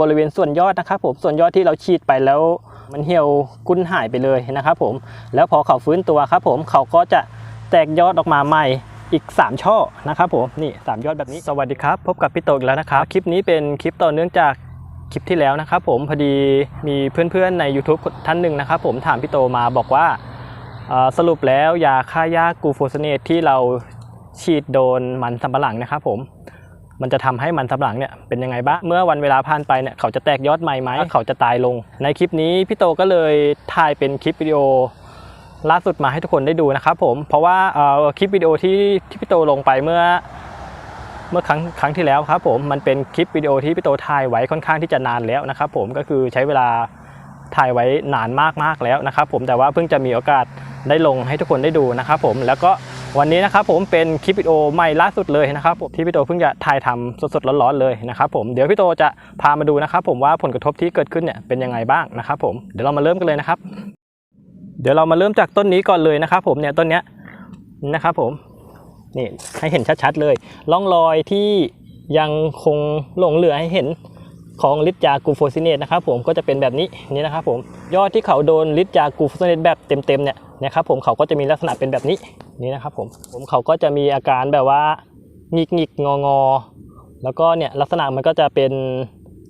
บริเวณส่วนยอดนะครับผมส่วนยอดที่เราฉีดไปแล้วมันเหี่ยวกุ้นหายไปเลยนะครับผมแล้วพอเขาฟื้นตัวครับผมเขาก็จะแตกยอดออกมาใหม่อีก 3 ช่อนะครับผมนี่ 3 ยอดแบบนี้สวัสดีครับ พบกับพี่โตอีกแล้วนะครับ คลิปนี้เป็นคลิปต่อเนื่องจากคลิปที่แล้วนะครับผมพอดีมีเพื่อนๆใน YouTube ท่านหนึ่งนะครับผมถามพี่โตมาบอกว่าเอ่อสรุปแล้วยาฆ่าหญ้ากูโฟสเนตที่เราฉีดโดนมันสำปะหลังนะครับผม มันจะทำให้มันสำปะหลังเนี่ยเป็นยังไงบ้างเมื่อวันเวลาผ่านไปเนี่ยเขาจะแตกยอดใหม่ไหมเขาจะตายลง ในคลิปนี้พี่โตก็เลยถ่ายเป็นคลิปวิดีโอล่าสุดมาให้ทุกคนได้ดูนะครับผมเพราะว่าเออคลิปวิดีโอที่ที่พี่โตลงไปเมื่อ เมื่อครั้งครั้งที่แล้วครับผมมันเป็นคลิปวิดีโอที่พี่โตถ่ายไว้ค่อนข้างที่จะนานแล้วนะครับผมก็คือใช้เวลา ถ่ายไว้นานมากๆแล้วนะครับ ผมแต่ว่าเพิ่งจะมีโอกาสได้ลงให้ทุกคนได้ดูนะครับผมแล้วก็วันนี้นะครับผมเป็นคลิปวิดีโอใหม่ล่าสุดเลยนะครับผมที่พี่โตเพิ่งจะถ่ายทำสดๆร้อนๆเลยนะครับผมเดี๋ยวพี่โตจะพามาดูนะครับ ผมว่าผลกระทบที่เกิดขึ้นเนี่ยเป็นยังไงบ้างนะครับผมเดี๋ยวเรามาเริ่มกันเลยนะครับ เดี๋ยวเรามาเริ่มจากต้นนี้ก่อนเลยนะครับ ผมเนี่ยต้นเนี้ยนะครับผมนี่ให้เห็นชัดๆเลยร่องรอยที่ยังคงหลงเหลือให้เห็น ของลิตยากูโฟซิเนตนะครับผมก็จะเป็นแบบนี้นี่นะครับผมยอดที่เขาโดนลิตยากูโฟซิเนตแบบเต็มๆเนี่ยนะครับผมเขาก็จะมีลักษณะเป็นแบบนี้นี่นะครับผมผมเขาก็จะมีอาการแบบว่าหงิกหงิกงองอๆแล้วก็เนี่ยลักษณะมันก็จะเป็น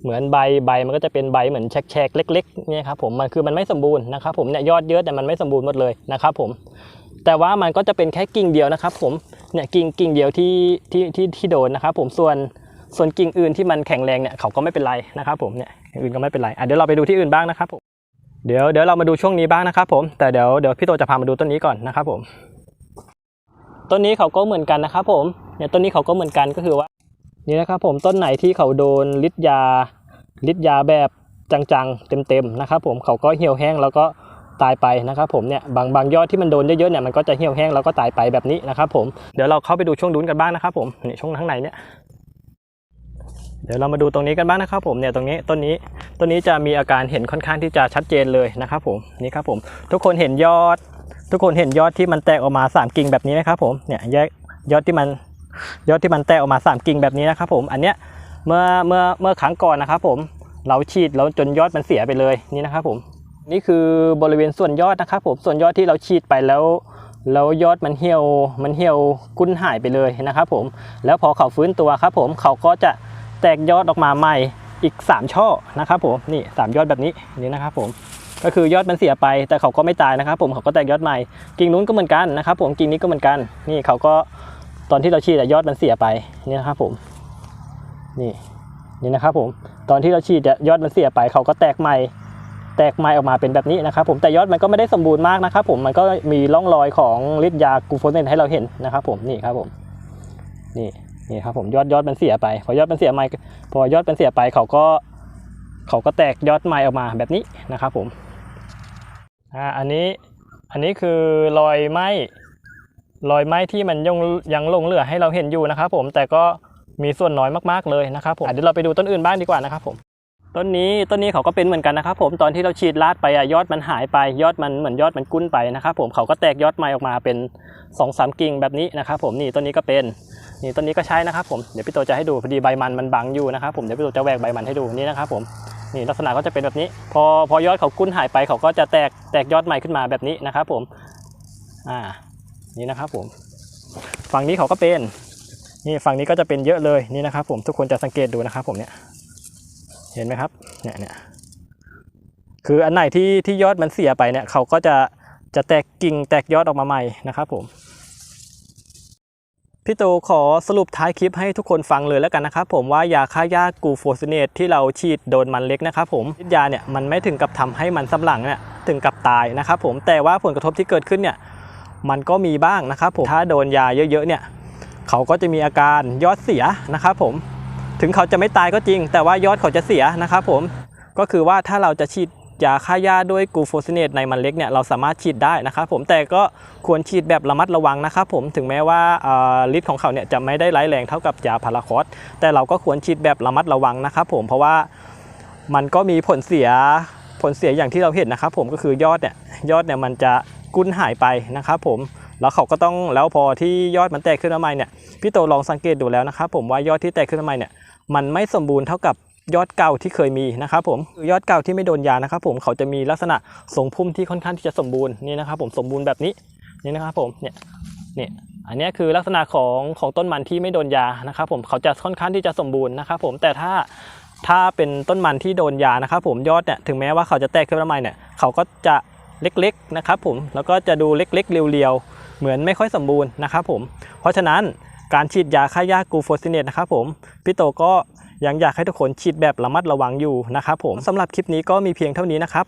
เหมือนใบใบมันก็จะเป็นใบเหมือนแฉกๆเล็กๆเนี่ยครับผมมันคือมันไม่สมบูรณ์นะครับผมเนี่ยยอดเยอะแต่มันไม่สมบูรณ์หมดเลยนะครับผมแต่ว่ามันก็จะเป็นแค่กิ่งเดียวนะครับผมเนี่ยกิ่งกิ่งเดียวที่ที่ที่ที่โดนนะครับผมส่วน ส่วนกิ่งอื่นที่มันแข็งแรงเนี่ยเขาก็ไม่เป็นไรนะครับผมเนี่ยอื่นก็ไม่เป็นไรอะเดี๋ยวเราไปดูที่อื่นบ้างนะครับผมเดี๋ยวเดี๋ยวเรามาดูช่วงนี้บ้างนะครับผมแต่เดี๋ยวเดี๋ยวพี่โตจะพามาดูต้นนี้ก่อนนะครับผมต้นนี้เขาก็เหมือนกันนะครับผมเนี่ยต้นนี้เขาก็เหมือนกันก็คือว่านี่นะครับผมต้นไหนที่เขาโดนฤทธิ์ยาฤทธิ์ยาแบบจังๆเต็มๆนะครับผมเขาก็เหี่ยวแห้งแล้วก็ตายไปนะครับผมเนี่ยบางบางยอดที่มันโดนเยอะๆเนี่ยมันก็จะเหี่ยวแห้งแล้วก็ตายไปแบบนี้นะครับผมเดี๋ยวเราเข้าไปดูช่วงดุนกันบ้างนะครับผมนี่ช่วงข้างในเนี่ย เดี๋ยวเรามาดูตรงนี้กันบ้างนะครับผมเนี่ยตรงนี้ต้นนี้ต้นนี้จะมีอาการเห็นค่อนข้างที่จะชัดเจนเลยนะครับผมนี่ครับผมทุกคนเห็นยอด ทุกคนเห็นยอดที่มันแตกออกมาสามกิ่งแบบนี้ไหมครับผมเนี่ยแยกยอดที่มันยอดที่มันแตกออกมาสามกิ่งแบบนี้นะครับผมอันเนี้ยเมื่อเมื่อเมื่อครั้งก่อนนะครับผมเราฉีดแล้วจนยอดมันเสียไปเลยนี่นะครับผมนี่คือบริเวณส่วนยอดนะครับผมส่วนยอดที่เราฉีดไปแล้วแล้วยอดมันเหี่ยวมันเหี่ยวกุ้นหายไปเลยนะครับผมแล้วพอเขาฟื้นตัวครับผมเขาก็จะ แตกยอดออกมาใหม่อีก 3 ช่อนะครับผมนี่สามยอดแบบนี้นี่นะครับผมก็คือยอดมันเสียไปแต่เขาก็ไม่ตายนะครับ ผมเขาก็แตกยอดใหม่กิ่งนู้นก็เหมือนกันนะครับ ผมกิ่งนี้ก็เหมือนกัน นี่เขาก็ตอนที่เราฉีดยอดมันเสียไปนี่นะครับผมนี่นี่นะครับผมตอนที่เราฉีดยอดมันเสียไปเขาก็แตกใหม่แตกไม้ออกมาเป็นแบบนี้นะครับผมแต่ยอดมันก็ไม่ได้สมบูรณ์มากนะครับผมมันก็มีร่องรอยของฤทธิ์ยากูโฟเซนให้เราเห็นนะครับผมนี่ครับผมนี่ นี่ครับผมยอดยอดมันเสียไป พอยอดมันเสียใหม่พอยอดมันเสียไปเขาก็เขาก็แตกยอดไม้ออกมาแบบนี้นะครับผมอ่าอันนี้อันนี้คือรอยไหม้รอยไหม้ที่มันยังยังลงเหลือให้เราเห็นอยู่นะครับผมแต่ก็มีส่วนน้อยมากๆเลยนะครับผมเดี๋ยวเราไปดูต้นอื่นบ้างดีกว่านะครับผมต้นนี้ต้นนี้เขาก็เป็นเหมือนกันนะครับผมตอนที่เราฉีดลาดไปอะยอดมันหายไป ยอดมันเหมือนยอดมันกุ้นไปนะครับผมเขาก็แตกยอดใหม่ออกมาเป็น2อสามกิ่งแบบนี้นะครับผมนี่ต้นนี้ก็เป็น นี่ต้นนี้ก็ใช้นะครับผมเดี๋ยวพี่โตจะให้ดูพอดีใบมันมันบังอยู่นะครับผมเดี๋ยวพี่โตจะแหวกใบมันให้ดูนี่นะครับผมนี่ลักษณะก็จะเป็นแบบนี้ พอพอยอดเขากุ้นหายไปเขาก็จะแตกแตกยอดใหม่ขึ้นมาแบบนี้นะครับผมอ่านี่นะครับผมฝั่งนี้เขาก็เป็นนี่ฝั่งนี้ก็จะเป็นเยอะเลยนี่นะครับ ผมทุกคนจะสังเกตดูนะครับผมเนี่ยเห็นไหมครับเนี่ยเนี่ยคืออันไหนที่ที่ยอดมันเสียไปเนี่ยเขาก็จะจะแตกกิ่งแตกยอดออกมาใหม่นะครับผม พี่โตขอสรุปท้ายคลิปให้ทุกคนฟังเลยแล้วกันนะครับผมว่ายาฆ่าหญ้ากูโฟซิเนตที่เราฉีดโดนมันเล็กนะครับผมยาเนี่ยมันไม่ถึงกับทำให้มันสำหลังเนี่ยถึงกับตายนะครับผมแต่ว่าผลกระทบที่เกิดขึ้นเนี่ยมันก็มีบ้างนะครับผมถ้าโดนยาเยอะๆเนี่ยเขาก็จะมีอาการยอดเสียนะครับผมถึงเขาจะไม่ตายก็จริง แต่ว่ายอดเขาจะเสียนะครับผมก็คือว่าถ้าเราจะฉีด ยาฆ่าหญ้าด้วยกูโฟซิเนตในมันเล็กเนี่ยเราสามารถฉีดได้นะครับผมแต่ก็ควรฉีดแบบระมัดระวังนะครับผมถึงแม้ว่าอ่าฤทธิ์ของเขาเนี่ยจะไม่ได้ร้ายแรงเท่ากับยาพาราคอสแต่เราก็ควรฉีดแบบระมัดระวังนะครับผมเพราะว่ามันก็มีผลเสียผลเสียอย่างที่เราเห็นนะครับผมก็คือยอดเนี่ยยอดเนี่ยมันจะกุ้นหายไปนะครับผมแล้วเขาก็ต้องแล้วพอที่ยอดมันแตกขึ้นมาใหม่เนี่ยพี่โตลองสังเกตดูแล้วนะครับผมว่ายอดที่แตกขึ้นมาใหม่เนี่ยมันไม่สมบูรณ์เท่ากับ ยอดเก่าที่เคยมีนะครับผมยอดเก่าที่ไม่โดนยานะครับผมเขาจะมีลักษณะทรงพุ่มที่ค่อนข้างที่จะสมบูรณ์นี่นะครับผมสมบูรณ์แบบนี้นี่นะครับผมเนี่ยเนี่ยอันนี้คือลักษณะของของต้นมันที่ไม่โดนยานะครับผมเขาจะค่อนข้างที่จะสมบูรณ์นะครับผมแต่ถ้าถ้าเป็นต้นมันที่โดนยานะครับผมยอดเนี่ยถึงแม้ว่าเขาจะแตกขึ้นมาใหม่เนี่ยเขาก็จะเล็กๆนะครับผมแล้วก็จะดูเล็กๆเรียวๆ เหมือนไม่ค่อยสมบูรณ์นะครับผมเพราะฉะนั้นการฉีดยาฆ่าหญ้ากูโฟซิเนตนะครับผมพี่โตก็ ยังอยากให้ทุกคนฉีดแบบระมัดระวังอยู่นะครับผมสำหรับคลิปนี้ก็มีเพียงเท่านี้นะครับ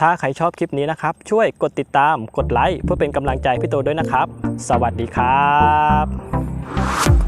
ถ้าใครชอบคลิปนี้นะครับ ช่วยกดติดตามกดไลค์เพื่อเป็นกำลังใจพี่โตด้วยนะครับ สวัสดีครับ